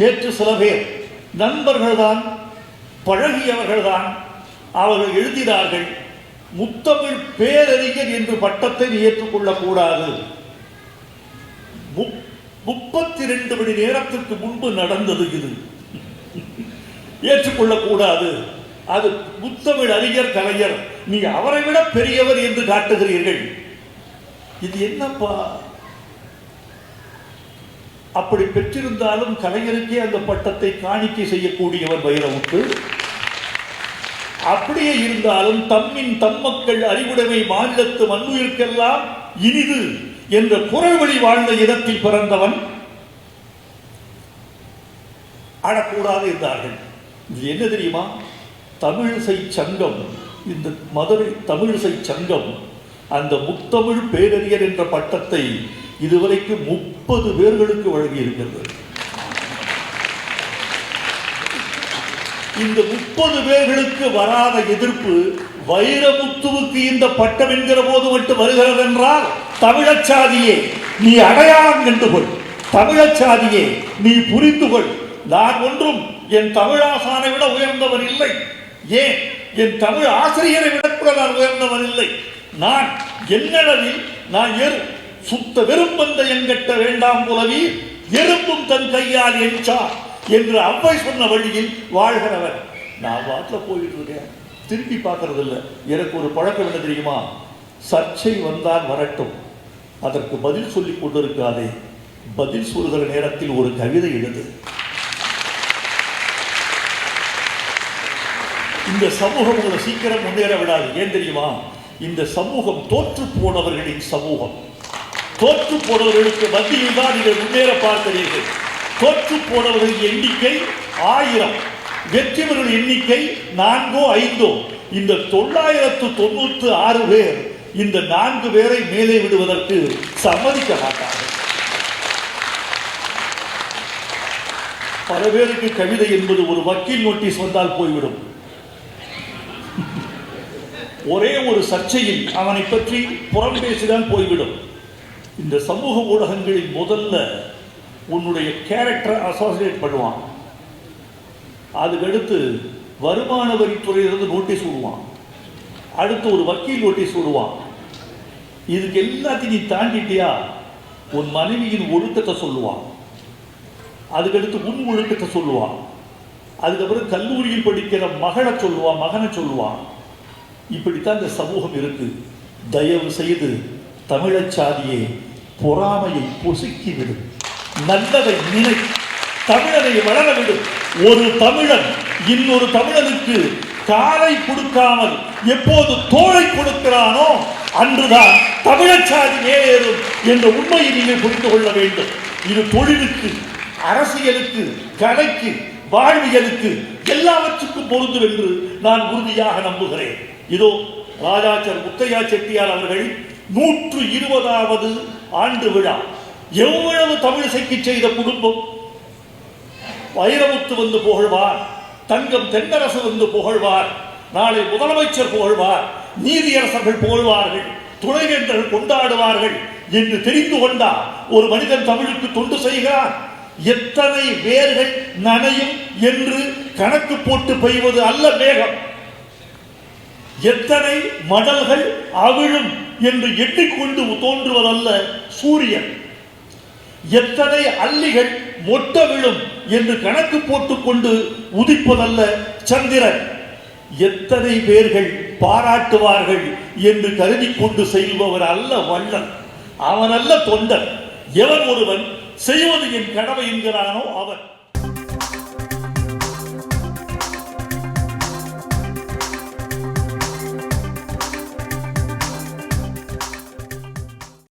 நேற்று சில பேர் நண்பர்கள்தான் பழகியவர்கள்தான் அவர்கள் எழுதினார்கள் முத்தமிழ் பேரறிஞர் என்று பட்டத்தை நீ ஏற்றுக்கொள்ளக் கூடாது முப்- முப்பத்தி ரெண்டு மணி நேரத்திற்கு முன்பு நடந்தது இது. ஏற்றுக்கொள்ளக்கூடாது. அது முத்தமிழ் அறிஞர் கலைஞர் நீ அவரை விட பெரியவர் என்று காட்டுகிறீர்கள். இது என்னப்பா? அப்படி பெற்றிருந்தாலும் கலைஞருக்கே அந்த பட்டத்தை காணிக்கை செய்யக்கூடியவர் வைரமுத்து அப்படியே இருந்தாலும் தம்மின் தம்மக்கள் அறிவுடைமை மாநிலத்து மண்ணுயிர்க்கெல்லாம் இனிது என்ற குரல் வழி வாழ்ந்த இடத்தில் பிறந்தவன் அழக்கூடாது என்றார்கள். இது என்ன தெரியுமா? தமிழிசை சங்கம். இந்த மதுரை தமிழிசை சங்கம். அந்த முத்தமிழ் பேரறிஞர் என்ற பட்டத்தை இதுவரைக்கும் முப்பது பேர்களுக்கு வழங்கி இருக்கிறது. இந்த முப்பது பேர்களுக்கு வராத எதிர்ப்பு வைரமுத்துவுக்கு இந்த பட்டம் என்கிற போது மட்டும் வருகிறது என்றால் தமிழச்சாதியே நீ அடையாளம் கண்டுகொள். தமிழச்சாதியே நீ புரிந்து கொள் நான் ஒன்றும் என் தமிழாசானை விட உயர்ந்தவர் இல்லை. ஏன்? என் தமிழ் ஆசிரியரை விட கூட நான் உயர்ந்தவர் இல்லை. நான் என்னளவில் நான் எரு சுத்த வெறும்பந்த என்கட்ட வேண்டாம் புலவி எறும்பும் தன் கையால் என்றார் என்று அவ்வை சொன்ன வழியில் வாழ்கிறவன் நான் வாட்டில் போயிட்டு இருக்கேன். திருப்பி பார்க்கறது இல்லை எனக்கு ஒரு பழக்கம் என்ன தெரியுமா? சர்ச்சை வந்தால் வரட்டும். அதற்கு பதில் சொல்லிக் கொண்டிருக்காதே. பதில் சொல்கிற நேரத்தில் ஒரு கவிதை எழுது. இந்த சமூகம் உங்களை சீக்கிரம் முன்னேற விடாது. ஏன் தெரியுமா? இந்த சமூகம் தோற்று போனவர்களின் சமூகம். தோற்று போனவர்களுக்கு மத்தியில் தான் நீங்கள் முன்னேற பார்க்கிறீர்கள் தோற்று போனவர்களின் எண்ணிக்கை ஆயிரம். வெற்றிவர்கள் எண்ணிக்கை நான்கோ ஐந்தோ. இந்த தொள்ளாயிரத்து தொண்ணூற்று ஆறு பேர் இந்த நான்கு பேரை மேலே விடுவதற்கு சம்மதிக்க மாட்டார்கள். பல பேருக்கு கவிதை என்பது ஒரு வக்கீல் நோட்டீஸ் வந்தால் போய்விடும். ஒரே ஒரு சர்ச்சையில் அவனை பற்றி புறம் பேசிதான் போய்விடும். இந்த சமூக ஊடகங்களில் முதல்ல உன்னுடைய கேரக்டரை அசோசியேட் பண்ணுவான். அதுக்கடுத்து வருமான வரித்துறையிலிருந்து நோட்டீஸ் விடுவான். அடுத்து ஒரு வக்கீல் நோட்டீஸ் விடுவான். இதுக்கு எல்லாத்தையும் நீ தாண்டிட்டியா? உன் மனைவியின் ஒழுக்கத்தை சொல்லுவான். அதுக்கடுத்து உன் ஒழுக்கத்தை சொல்லுவான். அதுக்கப்புறம் கல்லூரியில் படிக்கிற மகளை சொல்லுவான் மகனை சொல்லுவான். இப்படித்தான் இந்த சமூகம் இருக்குது தயவு செய்து தமிழச்சாதியே பொறாமையை பொசுக்கிவிடும் நல்லதை நினை தமிழனை வளரவிடும். ஒரு தமிழன் இன்னொரு தமிழனுக்கு காலை கொடுக்காமல் எப்போது தோழை கொடுக்கிறானோ அன்றுதான் தமிழச்சாதி மேலேறும் என்ற உண்மையை நீங்கள் புரிந்து கொள்ள வேண்டும். இது தொழிலுக்கு அரசியலுக்கு கலைக்கு வாழ்வியலுக்கு எல்லாவற்றுக்கும் பொருந்தும் என்று நான் உறுதியாக நம்புகிறேன். இதோ ராஜாச்சர் முத்தையா செட்டியார் அவர்கள் நூற்று இருபதாவது ஆண்டு விழா. எவ்வளவு தமிழிசைக்கு செய்த குடும்பம்? வைரமுத்து வந்து புகழ்வார். தங்கம் தென்னரசு வந்து புகழ்வார். நாளை முதலமைச்சர் புகழ்வார். நீதியரசர்கள் புகழ்வார்கள். துணைவேந்தர்கள் கொண்டாடுவார்கள் என்று தெரிந்து கொண்டா ஒரு மனிதன் தமிழுக்கு தொண்டு செய்கிறார் எத்தனை வேர்கள் நனையும் என்று கணக்கு போட்டு பெய்வது அல்ல வேகம். எத்தனை மடல்கள் அவிழும் என்று எண்ணிக்கொண்டு தோன்றுவதல்ல சூரியன். எத்தனை அல்லிகள் மொட்ட விழும் என்று கணக்கு போட்டுக்கொண்டு உதிப்பதல்ல சந்திரன். எத்தனை பேர்கள் பாராட்டுவார்கள் என்று கருதி கொண்டு செய்பவர் அல்ல வள்ளல். அவன் அல்ல தொண்டன் எவன் ஒருவன் செய்வது என் கடமை என்கிறானோ அவன்.